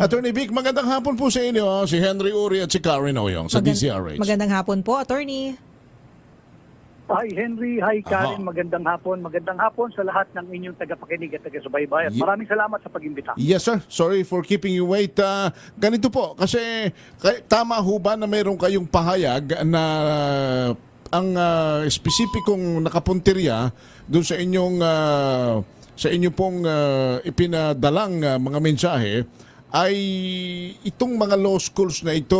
Attorney Vic, magandang hapon po sa inyo. Si Henry Uri at si Karen Oyong sa Magan- DCRH. Magandang hapon po, attorney. Hi Henry, hi Karen, Aha. magandang hapon. Magandang hapon sa lahat ng inyong tagapakinig at taga-subaybay. At Ye- maraming salamat sa pag-imbita. Yes sir, sorry for keeping you wait. Ah, ganito po, kasi kay- tama ho ba na mayroon kayong pahayag na ang ah, espesipikong nakapuntirya doon sa inyong ah, sa inyo pong ah, ipinadalang ah, mga mensahe ay itong mga law schools na ito,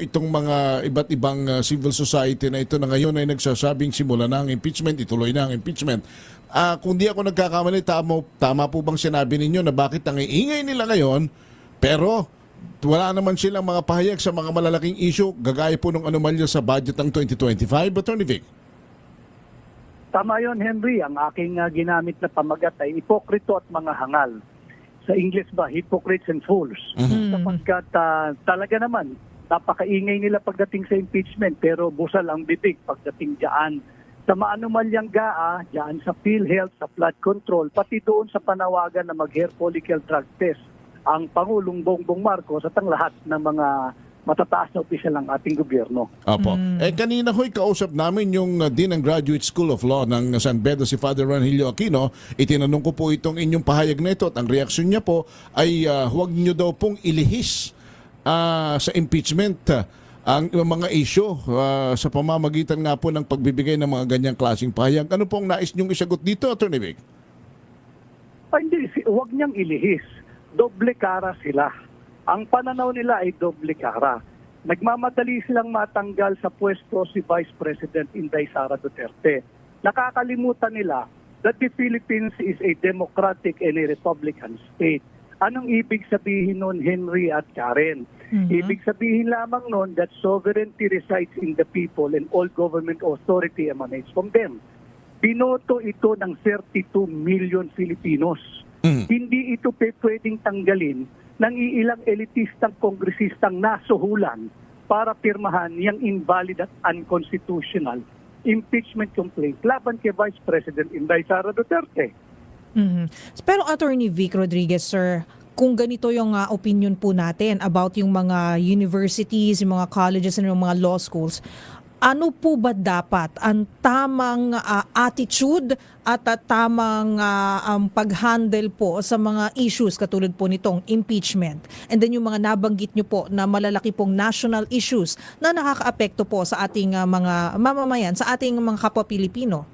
itong mga iba't ibang ah, civil society na ito na ngayon ay nagsasabing simula na ang impeachment, ituloy na ang impeachment. Ah, kung di ako nagkakamali, tama, tama po bang sinabi ninyo na bakit ang iingay nila ngayon, pero wala naman silang mga pahayag sa mga malalaking issue, gagaya po ng anomalya sa budget ng 2025, Attorney Vic? Tama yon Henry, ang aking ah, ginamit na pamagat ay ipokrito at mga hangal. Sa English ba, hypocrites and fools. Sapagkat ah, talaga naman, napakaingay nila pagdating sa impeachment pero busal ang bibig pagdating diyan sa maanumalyang GAA, diyan sa PhilHealth, sa flood control, pati doon sa panawagan na mag-hair follicle drug test ang Pangulong Bongbong Marcos at ang lahat ng mga matataas na opisyal ng ating gobyerno. Opo. Eh kanina ho'y kausap namin yung uh, Dean ng Graduate School of Law ng San Pedro si Father Rangelio Aquino. Itinanong ko po itong inyong pahayag na ito at ang reaksyon niya po ay uh, huwag niyo daw pong ilihis ah, sa impeachment ah, ang mga issue ah, sa pamamagitan nga po ng pagbibigay ng mga ganyang klaseng pahayag. Ano pong nais niyong isagot dito, Attorney Vic? Ay, hindi, huwag niyang ilihis. Doble kara sila. Ang pananaw nila ay doble kara. Nagmamadali silang matanggal sa pwesto si Vice President Inday Sara Duterte. Nakakalimutan nila that the Philippines is a democratic and a republican state. Anong ibig sabihin nun, Henry at Karen? Ibig sabihin lamang nun that sovereignty resides in the people and all government authority emanates from them. Binoto ito ng 32 million Filipinos. Mhm. Hindi ito pwedeng tanggalin ng iilang elitistang kongresistang nasuhulan para pirmahan yung invalid at unconstitutional impeachment complaint laban kay Vice President Inday Sara Duterte. Mhm. Pero attorney Vic Rodriguez, sir, kung ganito yung ah, opinion po natin about yung mga universities, yung mga colleges, and yung mga law schools, ano po ba dapat ang tamang ah, attitude at ah, tamang ah, ang pag-handle po sa mga issues katulad po nitong impeachment? And then yung mga nabanggit nyo po na malalaki pong national issues na nakakaapekto po sa ating ah, mga mamamayan, sa ating mga kapwa Pilipino?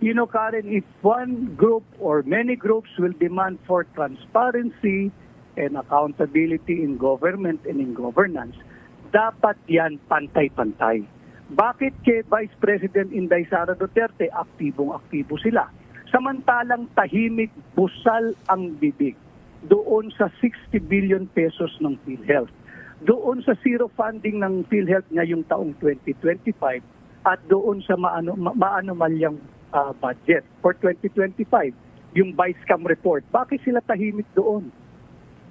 You know, Karen, if one group or many groups will demand for transparency and accountability in government and in governance, dapat yan pantay-pantay. Bakit kay Vice President Inday Sara Duterte, aktibong-aktibo sila? Samantalang tahimik, busal ang bibig doon sa 60 billion pesos ng PhilHealth. Doon sa zero funding ng PhilHealth ngayong taong 2025 at doon sa maano, ma- maanomalyang ah, budget for 2025, yung Vicecam report. Bakit sila tahimik doon?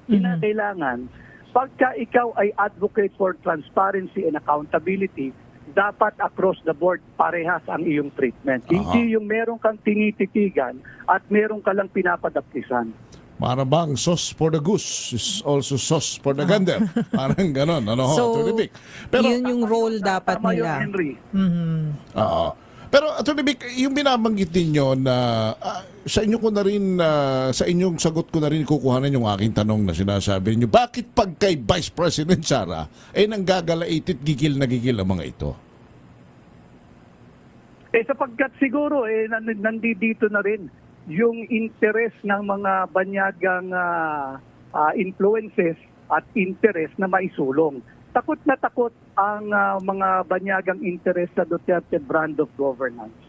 Kinakailangan, pagka ikaw ay advocate for transparency and accountability, dapat across the board parehas ang iyong treatment. Aha. Hindi yung meron kang tinititigan at meron ka lang pinapadaptisan. Para bang sauce for the goose is also sauce for the gander. Parang ganon, ano ho, So, Attorney Vic. yun yung role dapat Tama yun, nila. Henry. Mhm. Oo. Pero Vic, yung binabanggit ninyo na ah, sa inyo ko na rin ah, sa inyong sagot ko na rin kukuhanan yung aking tanong na sinasabi niyo. Bakit pag kay Vice President Sara ay nanggagalaiti at gigil na gigil ang mga ito? Eh sapagkat siguro eh nan- nandito na rin yung interest ng mga banyagang ah, ah, influences at interest na maisulong. Takot na takot ang ah, mga banyagang interest sa Duterte brand of governance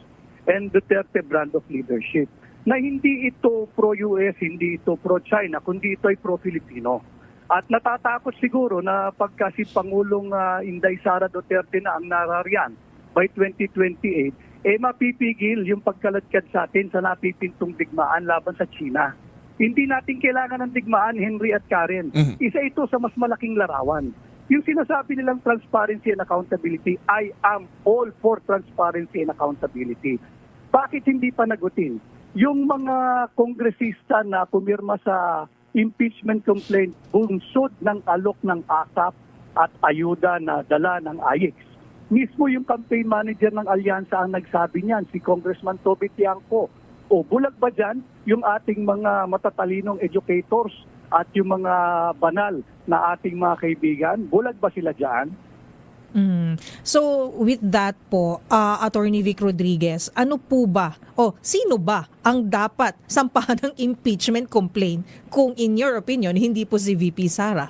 and Duterte brand of leadership na hindi ito pro-US, hindi ito pro-China, kundi ito ay pro-Filipino. At natatakot siguro na pagka si Pangulong ah, Inday Sara Duterte na ang narariyan by 2028, eh mapipigil yung pagkaladkad sa atin sa napipintong digmaan laban sa China. Hindi natin kailangan ng digmaan, Henry at Karen. Mhm. Isa ito sa mas malaking larawan. Yung sinasabi nilang transparency and accountability, I am all for transparency and accountability. Bakit hindi pa nagutin? Yung mga kongresista na pumirma sa impeachment complaint bunsod ng alok ng ASAP at ayuda na dala ng AIX. Mismo yung campaign manager ng alyansa ang nagsabi niyan, si Congressman Toby Tiangco. O bulag ba dyan yung ating mga matatalinong educators at yung mga banal na ating mga kaibigan? Bulag ba sila dyan? Mm. So with that po, uh, Attorney Vic Rodriguez, ano po ba o sino ba ang dapat sampahan ng impeachment complaint kung in your opinion hindi po si VP Sara?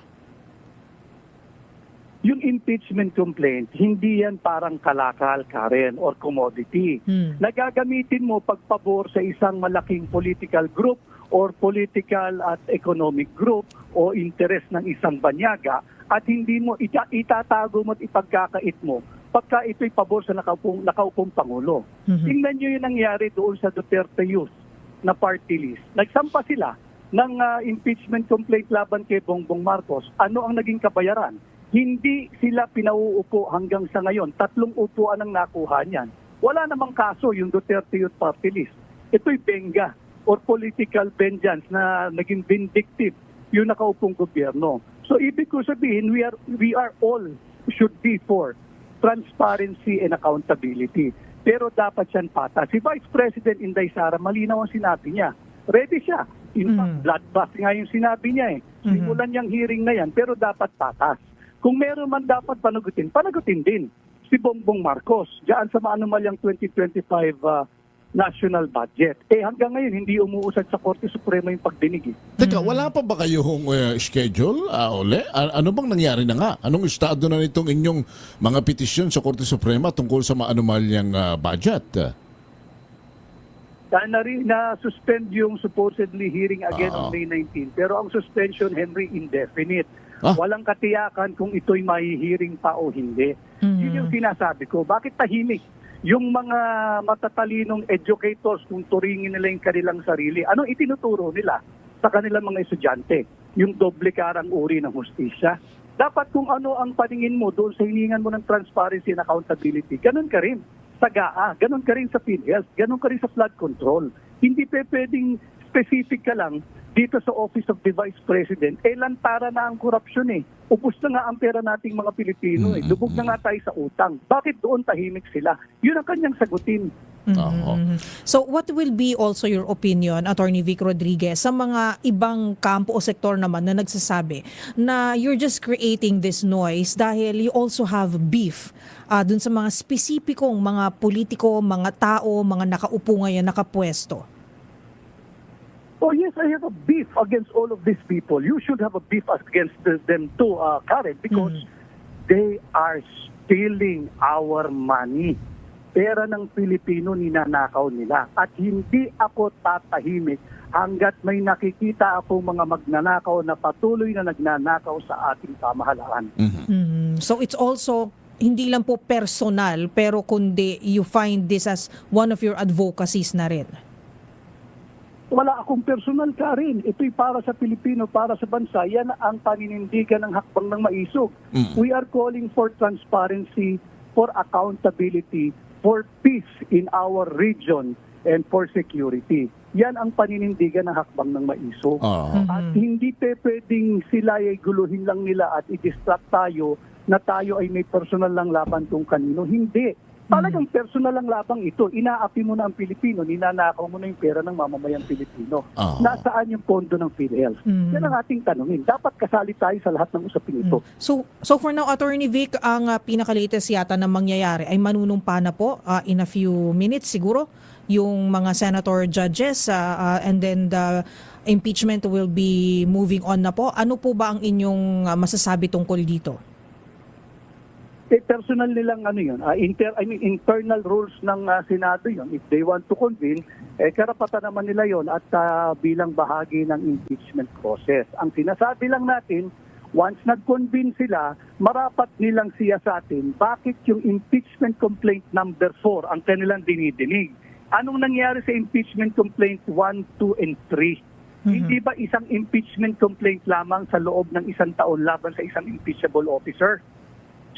Yung impeachment complaint, hindi yan parang kalakal, Karen, or commodity. Hmm. Nagagamitin mo pagpabor sa isang malaking political group or political at economic group o interest ng isang banyaga at hindi mo ita- itatago mo at ipagkakait mo pagka ito'y pabor sa nakaupong, nakaupong Pangulo. Mhm. Tingnan nyo yung nangyari doon sa Duterte Youth na party list. Nagsampa sila ng ah, impeachment complaint laban kay Bongbong Marcos. Ano ang naging kabayaran? Hindi sila pinauupo hanggang sa ngayon. Tatlong upuan ang nakuha niyan. Wala namang kaso yung Duterte Youth Party List. Ito'y benga or political vengeance na naging vindictive yung nakaupong gobyerno. So ibig ko sabihin, we are, we are all should be for transparency and accountability. Pero dapat yan patas. Si Vice President Inday Sara, malinaw ang sinabi niya. Ready siya. In fact, Mhm. bloodbath nga yung sinabi niya eh. Mhm. Simulan niyang hearing na yan, pero dapat patas. Kung meron man dapat panagutin, panagutin din si Bongbong Marcos diyan sa maanumalyang 2025 uh, national budget. Eh hanggang ngayon, hindi umuusad sa Korte Suprema yung pagdinig. Eh. Teka, wala pa ba kayong uh, schedule, ah, Ole? A- ano bang nangyari na nga? Anong estado na nitong inyong mga petisyon sa Korte Suprema tungkol sa maanumalyang ah, budget? Dahil na, rin- na-suspend yung supposedly hearing again Oo. on May 19. Pero ang suspension, Henry, indefinite. Ah. Walang katiyakan kung ito'y mahihiring pa o hindi. Mhm. Yun yung sinasabi ko. Bakit tahimik? Yung mga matatalinong educators, kung turingin nila yung kanilang sarili, anong itinuturo nila sa kanilang mga estudyante? Yung doble karang uri ng hustisya. Dapat kung ano ang paningin mo doon sa hiningan mo ng transparency and accountability, ganun ka rin sa GAA, ganun ka rin sa PhilHealth, ganun ka rin sa flood control. Hindi pe pwedeng specific ka lang dito sa Office of the Vice President, eh lantara na ang korupsyon eh. Ubus na nga ang pera nating mga Pilipino eh. Lubog na nga tayo sa utang. Bakit doon tahimik sila? Yun ang kanyang sagutin. Oo. Mhm. So what will be also your opinion, Attorney Vic Rodriguez, sa mga ibang kampo o sektor naman na nagsasabi na you're just creating this noise dahil you also have beef uh, dun sa mga spesipikong mga politiko, mga tao, mga nakaupo ngayon, nakapwesto? Oh yes, I have a beef against all of these people. You should have a beef against the- them too, uh, Karen, because they are stealing our money. Pera ng Pilipino ninanakaw nila. At hindi ako tatahimik hanggat may nakikita akong mga magnanakaw na patuloy na nagnanakaw sa ating pamahalaan. Mhm. So it's also hindi lang po personal pero kundi you find this as one of your advocacies na rin. Wala akong personal ka rin. Ito'y para sa Pilipino, para sa bansa. Yan ang paninindigan ng hakbang ng maisog. Mm. We are calling for transparency, for accountability, for peace in our region, and for security. Yan ang paninindigan ng hakbang ng maisog. Oo. At hindi pe pwedeng sila ay guluhin lang nila at i-distract tayo na tayo ay may personal lang laban kung kanino. Hindi. Talagang personal lang labang ito. Inaapi mo na ang Pilipino, ninanakaw mo na yung pera ng mamamayang Pilipino. Oo. Nasaan yung pondo ng PhilHealth? Mm. Yan ang ating tanungin. Dapat kasali tayo sa lahat ng usapin ito. So so for now Attorney Vic ang uh, pinaka-latest yata na mangyayari ay manunumpa na po uh, in a few minutes siguro yung mga senator judges uh, uh, and then the impeachment will be moving on na po. Ano po ba ang inyong uh, masasabi tungkol dito? Eh, personal nilang ano yun, ah, inter, I mean, internal rules ng ah, Senado yun. If they want to convene, eh, karapatan naman nila yon at ah, bilang bahagi ng impeachment process. Ang sinasabi lang natin, once nag-convene sila, marapat nilang siya sa atin, bakit yung impeachment complaint number 4 ang kanilang dinidinig? Anong nangyari sa impeachment complaint 1, 2, and 3? Hindi ba isang impeachment complaint lamang sa loob ng isang taon laban sa isang impeachable officer?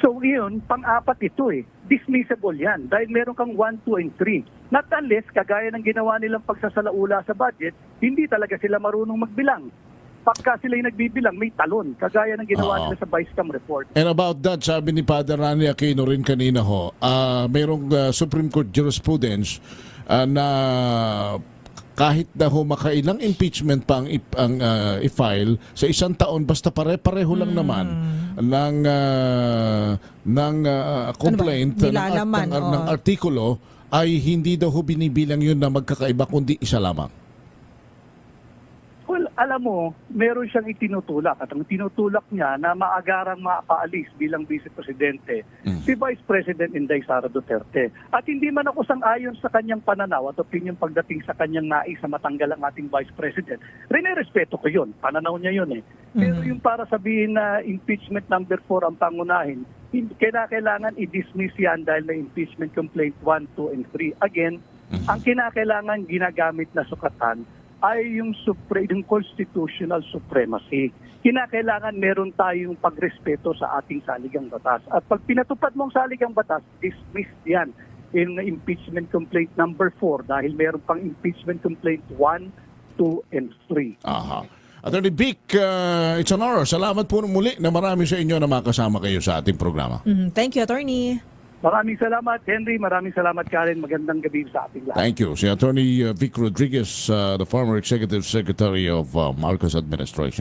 So yun, pang-apat ito eh. Dismissible yan dahil meron kang 1, 2, and 3. Not unless, kagaya ng ginawa nilang pagsasalaula sa budget, hindi talaga sila marunong magbilang. pagka sila yung nagbibilang, may talon, kagaya ng ginawa Oo. nila sa Vice Cam report. And about that, sabi ni Father Rani Aquino rin kanina ho, ah, mayroong ah, Supreme Court jurisprudence ah, na kahit na ho makailang impeachment pa ang, ang ah, i-file sa isang taon basta pare-pareho lang naman ng ah, ng ah, complaint ng, art- Nilalaman, ng, ng oo. artikulo ay hindi daw ho binibilang yun na magkakaiba kundi isa lamang. Alam mo, meron siyang itinutulak at ang tinutulak niya na maagarang mapaalis bilang Vice Presidente Mm. si Vice President Inday Sara Duterte. At hindi man ako sang-ayon sa kanyang pananaw at opinion pagdating sa kanyang nais na matanggal ang ating Vice President. Rene-respeto ko yun. Pananaw niya yun eh. Pero yung para sabihin na impeachment number 4 ang pangunahin, kailangan i-dismiss yan dahil may impeachment complaint 1, 2, and 3. Again, ang kinakailangan ginagamit na sukatan ay yung, supre, yung constitutional supremacy. Kinakailangan meron tayong pagrespeto sa ating saligang batas. At pag pinatupad mo ang saligang batas, dismiss yan yung impeachment complaint number 4 dahil meron pang impeachment complaint 1, 2, and 3. Aha. Attorney Vic, uh, it's an honor. Salamat po muli na marami sa inyo na makasama kayo sa ating programa. Mhm. Thank you, attorney. Maraming salamat, Henry. Maraming salamat, Karen. Magandang gabi sa ating lahat. Thank you. Si Attorney uh, Vic Rodriguez, uh, the former Executive Secretary of uh, Marcos Administration.